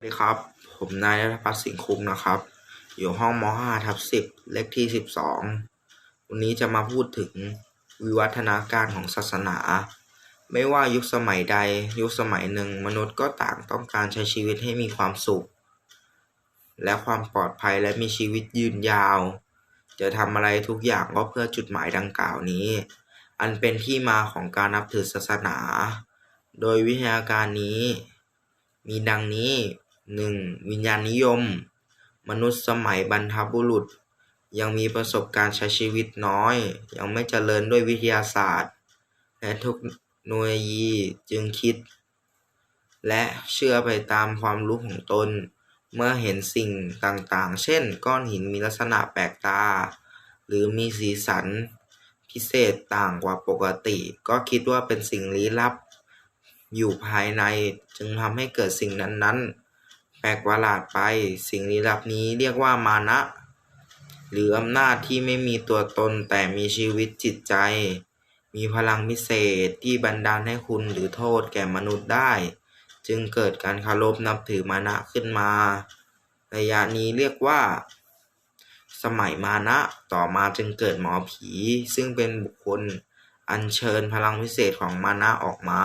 สวัสดีครับ ผมนายรัฐพัฒน์สิงห์คุ้มนะครับ อยู่ห้องม .5 ทับ10 เลขที่ 12 วันนี้จะมาพูดถึงวิวัฒนาการของศาสนา ไม่ว่ายุคสมัยใด ยุคสมัยหนึ่ง มนุษย์ก็ต่างต้องการใช้ชีวิตให้มีความสุข และความปลอดภัยและมีชีวิตยืนยาว จะทำอะไรทุกอย่างก็เพื่อจุดหมายดังกล่าวนี้ อันเป็นที่มาของการนับถือศาสนา โดยวิทยาการนี้ มีดังนี้ 1. วิญญาณนิยม มนุษย์สมัยบรรพบุรุษ ยังมีประสบการณ์ใช้ชีวิตน้อย ยังไม่เจริญด้วยวิทยาศาสตร์ และเทคโนโลยีจึงคิด และเชื่อไปตามความรู้ของตน เมื่อเห็นสิ่งต่างๆ เช่น ก้อนหินมีลักษณะแปลกตา หรือมีสีสันพิเศษต่างกว่าปกติ ก็คิดว่าเป็นสิ่งลี้ลับ อยู่ภายในจึงทำให้เกิดสิ่งนั้นๆ แปลกประหลาดไป สิ่งลี้ลับนี้เรียกว่ามานะ หรืออำนาจที่ไม่มีตัวตนแต่มีชีวิตจิตใจ มีพลังพิเศษที่บันดาลให้คุณหรือโทษแก่มนุษย์ได้ จึงเกิดการคารพนับถือมานะขึ้นมาระยะนี้เรียกว่า สมัยมานะต่อมาจึงเกิดหมอผี ซึ่งเป็นบุคคลอัญเชิญพลังพิเศษของมานะออกมา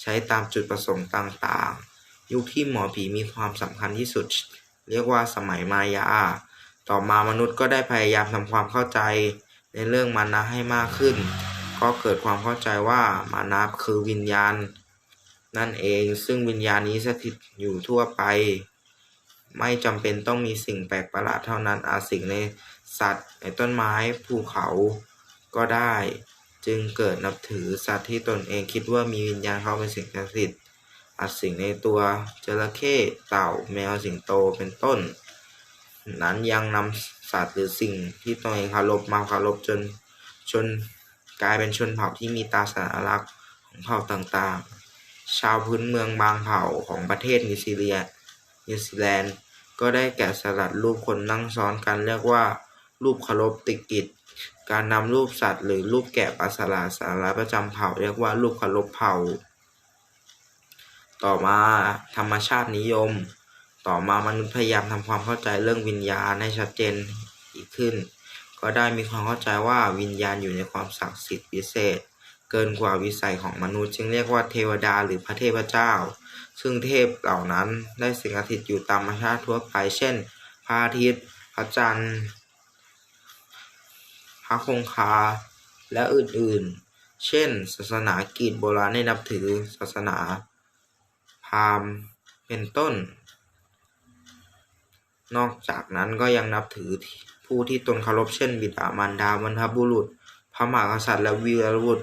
ใช้ตามจุดประสงค์ต่างๆ ยุคที่หมอผีมีความสำคัญที่สุด เรียกว่าสมัยมายา ต่อมามนุษย์ก็ได้พยายามทำความเข้าใจ ในเรื่องมานะให้มากขึ้น ก็เกิดความเข้าใจว่ามานะคือวิญญาณ นั่นเองซึ่งวิญญาณนี้สถิตอยู่ทั่วไป ไม่จำเป็นต้องมีสิ่งแปลกประหลาดเท่านั้นอาจสิ่งในสัตว์ในต้นไม้ภูเขาก็ได้ จึงเกิดนับถือสัตว์ที่ตนเองคิดว่ามีวิญญาณเขาเป็นสิ่งศักดิ์สิทธิ์ อาจสิ่งในตัวจระเข้เต่าแมวสิงโตเป็นต้น นั้นยังนำสัตว์หรือสิ่งที่ตนเองคารพมาคารพจนชนกลายเป็นชนเผ่าที่มีตราสัญลักษณ์ของเผ่าต่างๆ ชาวพื้นเมืองบางเผ่าของประเทศนิวซีเลียนิวซีแลนด์ก็ได้แกะสลักรูปคนนั่งซ้อนกันเรียกว่า รูปคารพติกิจ การนำรูปสัตว์ หรือรูปแกะปัสลาสาระประจำเผ่า เรียกว่ารูปคารพเผ่า ต่อมาธรรมชาตินิยม ต่อมามนุษย์พยายามทำความเข้าใจเรื่องวิญญาณให้ชัดเจนอีกขึ้น ก็ได้มีความเข้าใจว่าวิญญาณอยู่ในความศักดิ์สิทธิ์พิเศษ เกินกว่าวิสัยของมนุษย์ จึงเรียกว่าเทวดาหรือพระเทพเจ้า ซึ่งเทพเหล่านั้นได้สิงสถิตอยู่ตามธรรมชาติทั่วไป เช่น พระอาทิตย์ พระจันทร์ พระคงคา และอื่นๆ เช่น ศาสนากรีกโบราณได้นับถือศาสนา พราหมณ์เป็นต้น นอกจากนั้นก็ยังนับถือผู้ที่ตนเคารพเช่น บิดามารดาบรรพบุรุษ พระมหากษัตริย์และวีรบุรุษ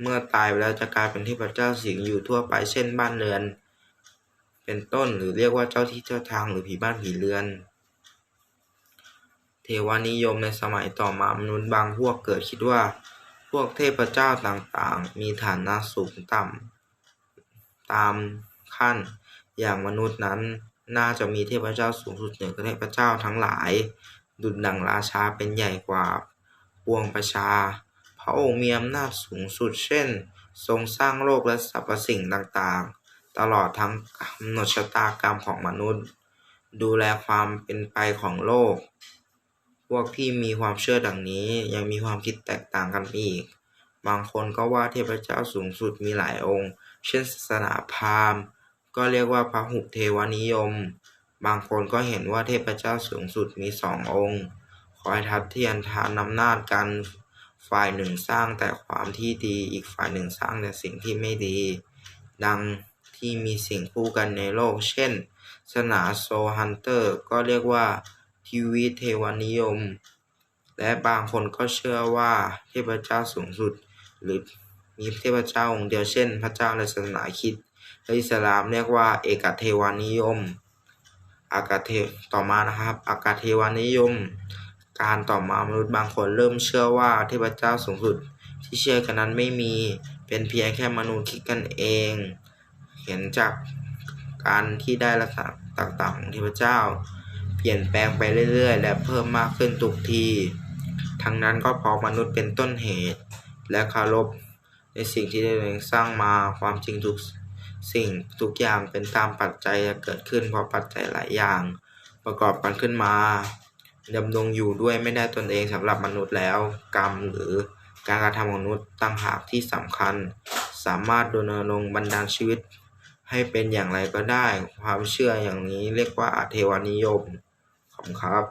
เมื่อตายไปแล้วจะกลายเป็นเทพเจ้าสิงอยู่ทั่วไปเช่นบ้านเรือน เป็นต้นหรือเรียกว่าเจ้าที่เจ้าทางหรือผีบ้านผีเรือน เทวานิยมในสมัยต่อมามนุษย์บางพวกเกิดคิดว่า พวกเทพเจ้าต่างๆ มีฐานะสูงต่ำ ตามขั้น อย่างมนุษย์นั้น น่าจะมีเทพเจ้าสูงสุดเหนือเทพเจ้าทั้งหลาย ดุจดังราชาเป็นใหญ่กว่าปวงประชา พระองค์มีอำนาจสูงสุด เช่น ทรงสร้างโลกและสรรพสิ่งต่างๆ ตลอดทั้งกำหนดชะตากรรมของมนุษย์ ดูแลความเป็นไปของโลก พวกที่มีความเชื่อดังนี้ยังมีความคิดแตกต่างกันอีก บางคนก็ว่าเทพเจ้าสูงสุดมีหลายองค์ เช่น ศาสนาพราหมณ์ ก็เรียกว่าพระหุเทวนิยม บางคนก็เห็นว่าเทพเจ้าสูงสุดมีสององค์ คอยทัดเทียนทานอำนาจกันฝ่ายหนึ่งสร้างแต่ความที่ดีอีกฝ่ายหนึ่งสร้างแต่สิ่งที่ไม่ดี ดังที่มีสิ่งคู่กันในโลก เช่นศาสนาโซฮันเตอร์ก็เรียกว่าทิวิเทวนิยม และบางคนก็เชื่อว่าเทพเจ้าสูงสุด หรือมีเทพเจ้าองค์เดียวเช่น พระเจ้าในศาสนาคริสต์และอิสลามเรียกว่าเอกเทวานิยม อากาเทต่อมานะครับอากาเทวานิยม การต่อมามนุษย์บางคนเริ่มเชื่อว่าเทพเจ้าสูงสุดที่เชื่อกันนั้นไม่มีเป็นเพียงแค่มนุษย์คิดกันเอง เห็นจากการที่ได้ลักษณะต่างๆของเทพเจ้า เปลี่ยนแปลงไปเรื่อยๆ และเพิ่มมากขึ้นทุกที ทั้งนั้นก็เพราะมนุษย์เป็นต้นเหตุ และคารพในสิ่งที่ได้เองสร้างมาความจริงทุกสิ่งทุกอย่างเป็นตามปัจจัยจะเกิดขึ้น เพราะปัจจัยหลายอย่าง ประกอบกันขึ้นมาดำรงอยู่ด้วยไม่ได้ตนเองสำหรับมนุษย์แล้ว กรรมหรือการกระทำของมนุษย์ตั้งหากที่สำคัญ สามารถดำเนินบันดาลชีวิต ให้เป็นอย่างไรก็ได้ ความเชื่ออย่างนี้เรียกว่าอาเทวนิยมขอบครับ